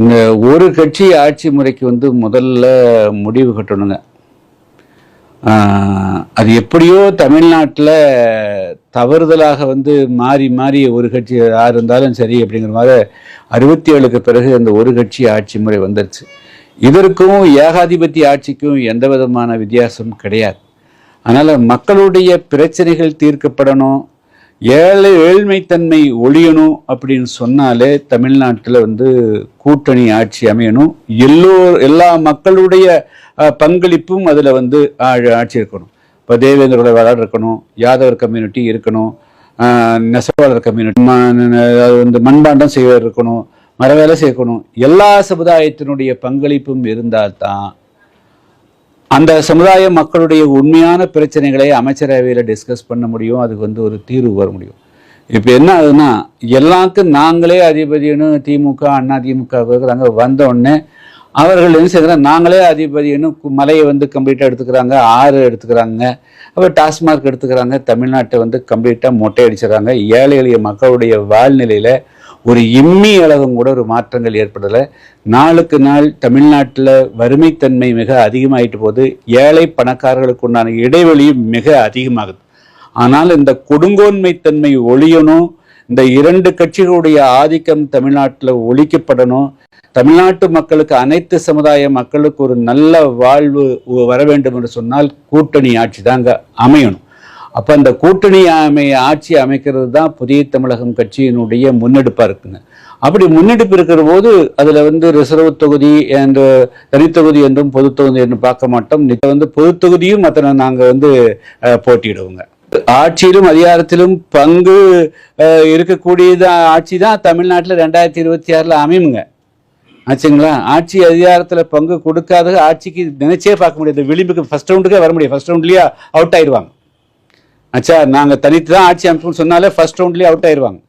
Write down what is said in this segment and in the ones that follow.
இந்த ஒரு கட்சி ஆட்சி முறைக்கு வந்து முதல்ல முடிவு கட்டணுங்க. அது எப்படியோ தமிழ்நாட்டில் தவறுதலாக வந்து மாறி மாறி ஒரு கட்சி யார் இருந்தாலும் சரி அப்படிங்கிற மாதிரி அறுபத்தி ஏழுக்கு பிறகு அந்த ஒரு கட்சி ஆட்சி முறை வந்துருச்சு. இதற்கும் ஏகாதிபத்திய ஆட்சிக்கும் எந்த விதமான வித்தியாசம் கிடையாது. அதனால் மக்களுடைய பிரச்சனைகள் தீர்க்கப்படணும். ஏழை ஏழ்மைத்தன்மை ஒழியணும் அப்படின்னு சொன்னாலே தமிழ்நாட்டில் வந்து கூட்டணி ஆட்சி அமையணும். எல்லோ எல்லா மக்களுடைய பங்களிப்பும் அதில் வந்து ஆட்சி இருக்கணும். இப்போ தேவேந்திரோட விளையாடு இருக்கணும் யாதவர் கம்யூனிட்டி இருக்கணும் நெசவாளர் கம்யூனிட்டி வந்து மண்பாண்டம் செய்வர் இருக்கணும் மரவேலை சேர்க்கணும் எல்லா சமுதாயத்தினுடைய பங்களிப்பும் இருந்தால்தான் அந்த சமுதாய மக்களுடைய உண்மையான பிரச்சனைகளை அமைச்சரவையில் டிஸ்கஸ் பண்ண முடியும். அதுக்கு வந்து ஒரு தீர்வு வர முடியும். இப்போ என்ன ஆகுதுன்னா எல்லாருக்கும் நாங்களே அதிபதினு திமுக அண்ணா திமுக இருக்கிறாங்க. வந்த உடனே அவர்கள் என்ன செய்கிறாங்க? நாங்களே அதிபதினு மலையை வந்து கம்ப்ளீட்டாக எடுத்துக்கிறாங்க. ஆறு எடுத்துக்கிறாங்க. அப்புறம் டாஸ்மார்க் எடுத்துக்கிறாங்க. தமிழ்நாட்டை வந்து கம்ப்ளீட்டாக மொட்டை அடிச்சிடறாங்க. ஏழை எளிய மக்களுடைய வாழ்நிலையில் ஒரு இம்மி அளவும் கூட ஒரு மாற்றங்கள் ஏற்படலை. நாளுக்கு நாள் தமிழ்நாட்டில் வறுமைத்தன்மை மிக அதிகமாயிட்டு போகுது. ஏழை பணக்காரர்களுக்கு உண்டான இடைவெளியும் மிக அதிகமாகுது. ஆனால் இந்த கொடுங்கோன்மைத்தன்மை ஒழியணும் இந்த இரண்டு கட்சிகளுடைய ஆதிக்கம் தமிழ்நாட்டில் ஒழிக்கப்படணும் தமிழ்நாட்டு மக்களுக்கு அனைத்து சமுதாய மக்களுக்கு ஒரு நல்ல வாழ்வு வர வேண்டும் என்று சொன்னால் கூட்டணி ஆட்சி தாங்க அமையணும். அப்போ அந்த கூட்டணி அமை ஆட்சி அமைக்கிறது தான் புதிய தமிழகம் கட்சியினுடைய முன்னெடுப்பாக இருக்குங்க அப்படி முன்னெடுப்பு இருக்கிற போது அதில் வந்து ரிசர்வ் தொகுதி என்று தனித்தொகுதி என்றும் பொது தொகுதி என்றும் பார்க்க மாட்டோம். நிச்சயம் வந்து பொது தொகுதியும் மற்ற நாங்கள் வந்து போட்டியிடுவோங்க. ஆட்சியிலும் அதிகாரத்திலும் பங்கு இருக்கக்கூடியது ஆட்சி தான் தமிழ்நாட்டில் ரெண்டாயிரத்தி இருபத்தி ஆறில் அமையுங்க ஆச்சுங்களா? ஆட்சி அதிகாரத்தில் பங்கு கொடுக்காத ஆட்சிக்கு நினைச்சே பார்க்க முடியாது. விளிம்புக்கு ஃபர்ஸ்ட் ரவுண்டுக்கே வர முடியாது. ஃபர்ஸ்ட் ரவுண்ட்லேயே அவுட் ஆயிடுவாங்க. ஆச்சா நாங்கள் தனித்து தான் ஆட்சி அமைப்போம்னு சொன்னாலே ஃபர்ஸ்ட் ரவுண்ட்லேயே அவுட் ஆயிடுவாங்க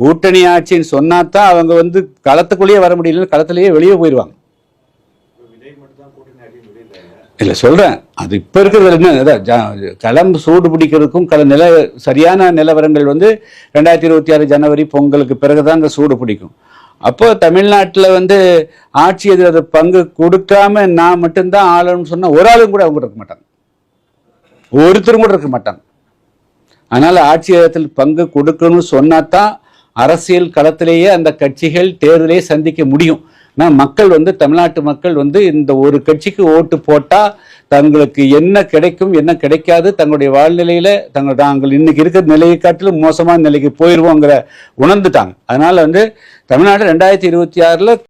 கூட்டணி ஆட்சின்னு சொன்னா தான் அவங்க வந்து களத்துக்குள்ளேயே வர முடியல களத்திலேயே வெளியே போயிடுவாங்க இல்லை சொல்கிறேன் அது இப்போ இருக்கிறது என்ன அதான் களம் சூடு பிடிக்கிறதுக்கும் கல நில சரியான நிலவரங்கள் வந்து ரெண்டாயிரத்தி இருபத்தி ஆறு ஜனவரி பொங்கலுக்கு பிறகு தான் சூடு பிடிக்கும். அப்போ தமிழ்நாட்டில் வந்து ஆட்சி எதிர பங்கு கொடுக்காம நான் மட்டும்தான் ஆளுன்னு சொன்னால் ஒரு ஆளும் கூட அவங்க இருக்க மாட்டாங்க. ஒருத்தரும் கூட இருக்க மாட்டாங்க. அதனால் ஆட்சியத்தில் பங்கு கொடுக்கணும்னு சொன்னாதான் அரசியல் களத்திலேயே அந்த கட்சிகள் தேர்தலை சந்திக்க முடியும். ஆனால் மக்கள் வந்து தமிழ்நாட்டு மக்கள் வந்து இந்த ஒரு கட்சிக்கு ஓட்டு போட்டால் தங்களுக்கு என்ன கிடைக்கும் என்ன கிடைக்காது தங்களுடைய வாழ்நிலையில் தங்கள் தாங்கள் இன்றைக்கி இருக்கிற நிலையை காட்டிலும் மோசமான நிலைக்கு போயிடுவோங்கிற உணர்ந்துட்டாங்க. அதனால் வந்து தமிழ்நாடு ரெண்டாயிரத்தி இருபத்தி ஆறில்